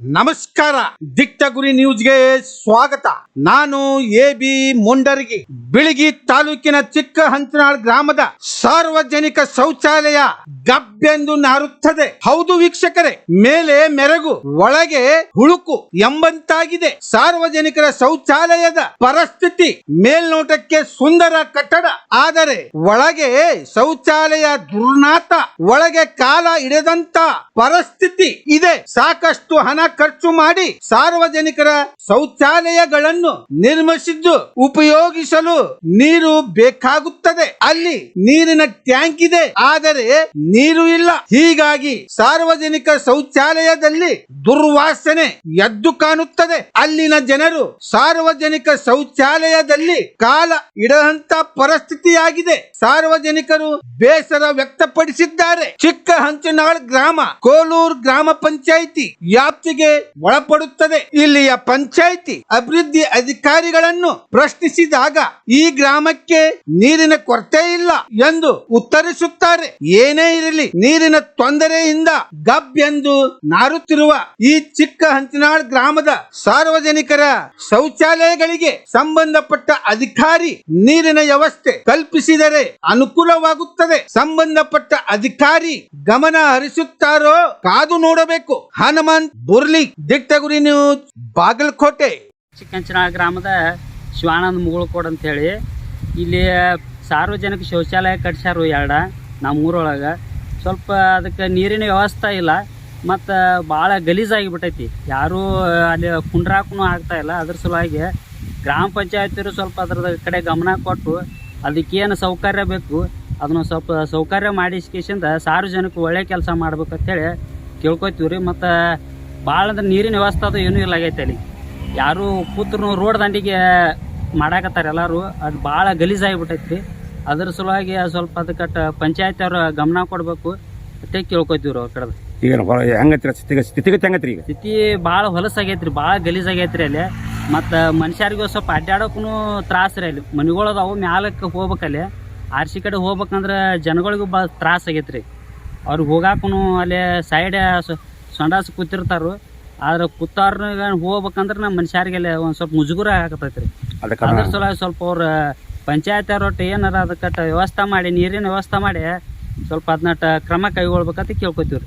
ನಮಸ್ಕಾರ. ದಿಟ್ಟ ಗುರಿ ನ್ಯೂಸ್ಗೆ ಸ್ವಾಗತ. ನಾನು ಎ ಬಿ ಮುಂಡರಗಿ. ಬಿಳಿಗಿ ತಾಲೂಕಿನ ಚಿಕ್ಕ ಹಂಚನಾಳ್ ಗ್ರಾಮದ ಸಾರ್ವಜನಿಕ ಶೌಚಾಲಯ ಗಬ್ಬೆಂದು ನಾರುತ್ತದೆ. ಹೌದು ವೀಕ್ಷಕರೇ, ಮೇಲೆ ಮೆರಗು, ಒಳಗೆ ಹುಳುಕು ಎಂಬಂತಾಗಿದೆ. ಸಾರ್ವಜನಿಕರ ಶೌಚಾಲಯದ ಪರಿಸ್ಥಿತಿ ಮೇಲ್ನೋಟಕ್ಕೆ ಸುಂದರ ಕಟ್ಟಡ. ಆದರೆ ಒಳಗೆ ಶೌಚಾಲಯ ದುರ್ನಾತ ಒಳಗೆ ಕಾಲ ಇಡದಂತ ಪರಿಸ್ಥಿತಿ ಇದೆ. ಸಾಕಷ್ಟು ಹಣ ಖರ್ಚು ಮಾಡಿ ಸಾರ್ವಜನಿಕರ ಶೌಚಾಲಯಗಳನ್ನು ನಿರ್ಮಿಸಿದ್ದು, ಉಪಯೋಗಿಸಲು ನೀರು ಬೇಕಾಗುತ್ತದೆ. ಅಲ್ಲಿ ನೀರಿನ ಟ್ಯಾಂಕ್ ಇದೆ. ಆದರೆ ನೀರು ಇಲ್ಲ. ಹೀಗಾಗಿ ಸಾರ್ವಜನಿಕ ಶೌಚಾಲಯದಲ್ಲಿ ದುರ್ವಾಸನೆ ಎದ್ದು ಕಾಣುತ್ತದೆ. ಅಲ್ಲಿನ ಜನರು ಸಾರ್ವಜನಿಕ ಶೌಚಾಲಯದಲ್ಲಿ ಕಾಲ ಇಡದಂತ ಪರಿಸ್ಥಿತಿಯಾಗಿದೆ. ಸಾರ್ವಜನಿಕರು ಬೇಸರ ವ್ಯಕ್ತಪಡಿಸಿದ್ದಾರೆ. ಚಿಕ್ಕ ಹಂಚನಾಳ್ ಗ್ರಾಮ, ಕೋಲೂರ್ ಗ್ರಾಮ ಪಂಚಾಯಿತಿ ವ್ಯಾಪ್ತಿಗೆ ಒಳಪಡುತ್ತದೆ. ಇಲ್ಲಿಯ ಪಂಚಾಯಿತಿ ಅಭಿವೃದ್ಧಿ ಅಧಿಕಾರಿಗಳನ್ನು ಪ್ರಶ್ನಿಸಿದಾಗ ಗ್ರಾಮಕ್ಕೆ ನೀರಿನ ಕೊರತೆ ಇಲ್ಲ ಎಂದು ಉತ್ತರಿಸುತ್ತಾರೆ. ಏನೇ ಇರಲಿ, ನೀರಿನ ತೊಂದರೆಯಿಂದ ಗಬ್ ಎಂದು ನಾರುತ್ತಿರುವ ಈ ಚಿಕ್ಕ ಹಂಚಿನಾಳ್ ಗ್ರಾಮದ ಸಾರ್ವಜನಿಕರ ಶೌಚಾಲಯಗಳಿಗೆ ಸಂಬಂಧಪಟ್ಟ ಅಧಿಕಾರಿ ನೀರಿನ ವ್ಯವಸ್ಥೆ ಕಲ್ಪಿಸಿದರೆ ಅನುಕೂಲವಾಗುತ್ತದೆ. ಸಂಬಂಧಪಟ್ಟ ಅಧಿಕಾರಿ ಗಮನ ಹರಿಸುತ್ತಾರೋ ಕಾದು ನೋಡಬೇಕು. ಹನುಮಂತ್ ಬುರ್ಲಿ ದಿಟ್ಟಗುರಿ ನ್ಯೂಸ್ ಬಾಗಲಕೋಟೆ ಚಿಕ್ಕಂಚನಾಳ ಗ್ರಾಮದ ಶಿವಾನಂದ ಮುಗುಳ್ಕೋಡ್ ಅಂತ ಹೇಳಿ ಇಲ್ಲಿ ಸಾರ್ವಜನಿಕ ಶೌಚಾಲಯ ಕಟ್ಸ್ಯಾರು ಎರಡ ನಮ್ಮ ಊರೊಳಗೆ. ಸ್ವಲ್ಪ ಅದಕ್ಕೆ ನೀರಿನ ವ್ಯವಸ್ಥೆ ಇಲ್ಲ, ಮತ್ತು ಭಾಳ ಗಲೀಜಾಗಿಬಿಟ್ಟೈತಿ. ಯಾರೂ ಅಲ್ಲಿ ಕುಂಡ್ರಾಕೂ ಆಗ್ತಾಯಿಲ್ಲ ಅದ್ರ ಸಲುವಾಗಿ ಗ್ರಾಮ ಪಂಚಾಯತಿರು ಸ್ವಲ್ಪ ಅದ್ರ ಕಡೆ ಗಮನ ಕೊಟ್ಟು ಅದಕ್ಕೇನು ಸೌಕರ್ಯ ಬೇಕು, ಅದನ್ನು ಸ್ವಲ್ಪ ಸೌಕರ್ಯ ಮಾಡಿಸ್ಕೇಶಿಂದ ಸಾರ್ವಜನಿಕ ಒಳ್ಳೆ ಕೆಲಸ ಮಾಡ್ಬೇಕಂತೇಳಿ ಕೇಳ್ಕೊತೀವಿ ರೀ ಮತ್ತು ಭಾಳ ಅಂದ್ರೆ ನೀರಿನ ವ್ಯವಸ್ಥೆ ಅದು ಏನೂ ಇಲ್ಲ ಆಗೈತೆ ಅಲ್ಲಿ. ಯಾರು ಕೂತ್ರು ರೋಡ್ ದಂಡಿಗೆ ಮಾಡಾಕತ್ತಾರ ಎಲ್ಲರೂ. ಅದು ಭಾಳ ಗಲೀಜಾಗಿಬಿಟ್ಟೈತಿ ರೀ ಅದ್ರ ಸಲುವಾಗಿ ಸ್ವಲ್ಪ ಅದಕ್ಕೆ ಪಂಚಾಯತ್ ಅವ್ರ ಗಮನ ಕೊಡಬೇಕು ಅಂತ ಕೇಳ್ಕೊತೀವ್ರಿ ಅವ್ರ ಕಡೆ ಈಗ ಹೆಂಗತ್ರಿ ಸ್ಥಿತಿ? ಸ್ಥಿತಿಗತಿ ಹೆಂಗತ್ರಿ ಈಗ? ಸ್ಥಿತಿ ಭಾಳ ಹೊಲಸಾಗೈತ್ರಿ ಭಾಳ ಗಲೀಜಾಗೈತ್ರಿ ಅಲ್ಲಿ. ಮತ್ತು ಮನುಷ್ಯರಿಗೂ ಸ್ವಲ್ಪ ಅಡ್ಡಾಡೋಕ್ಕೂ ತ್ರಾಸ ರೀ ಅಲ್ಲಿ. ಮನೆಗಳು ಅದಾವು ಮ್ಯಾಲಕ್ಕೆ ಹೋಗ್ಬೇಕಲ್ಲಿ ಆರ್ಸಿ ಕಡೆ ಹೋಗ್ಬೇಕಂದ್ರೆ ಜನಗಳಿಗೂ ಭಾಳ ತ್ರಾಸ ಆಗೈತ್ರಿ. ಅವ್ರಿಗೆ ಹೋಗಾಕೂ ಅಲ್ಲಿ ಸೈಡ್ ಸೊಂಡಾಸ ಕೂತಿರ್ತಾರು. ಆದ್ರೆ ಕೂತಾರ್ನಾಗ ಹೋಗ್ಬೇಕಂದ್ರೆ ನಮ್ಮ ಮನುಷ್ಯರಿಗೆಲ್ಲ ಒಂದು ಸ್ವಲ್ಪ ಮುಜುಗುರ ಆಗತೈತ್ರಿ ಅದ್ರ ಸ್ವಲ್ಪ ಅವ್ರ ಪಂಚಾಯತ್ ಅವ್ರೊಟ್ಟು ಏನಾರ ಅದಕ್ಕೆ ವ್ಯವಸ್ಥೆ ಮಾಡಿ, ನೀರಿನ ವ್ಯವಸ್ಥೆ ಮಾಡಿ, ಸ್ವಲ್ಪ ಅದನ್ನ ಕ್ರಮ ಕೈಗೊಳ್ಬೇಕಂತ ಕೇಳ್ಕೊತೀವ್ರಿ.